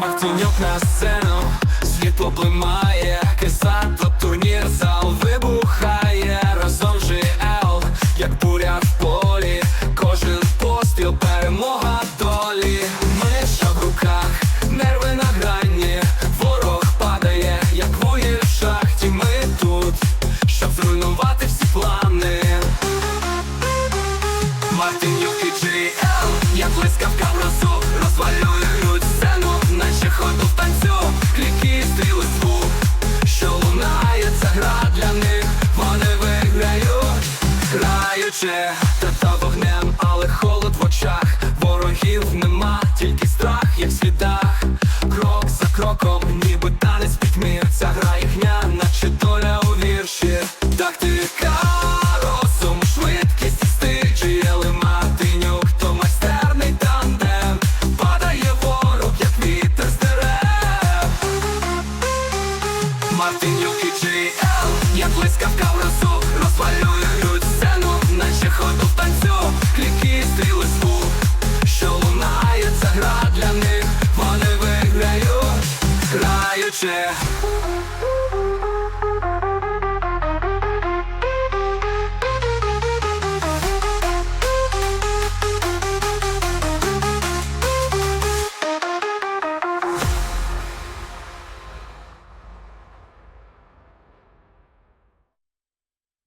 Мах тіньок на сцену, світло плимає, кисатло турнір, зал вибухає, разом ЖЛ, як буря в полі, кожен постріл, перемога долі, Миша в руках, нерви на грані, ворог падає, як вугіль в шахті, ми тут, щоб зруйнувати всі плани. пече, та вогнем, але холод в очах, ворогів нема, тільки страх, як в слідах, крок за кроком, ніби танець пітьмір, ця гра їхня, наче доля у вірші, тактика, розум, швидкість стичі, лиматинюк, то майстерний тандем, падає ворог, як вітер з дерев. Мартинюк і GL, як блискавка в розум. życie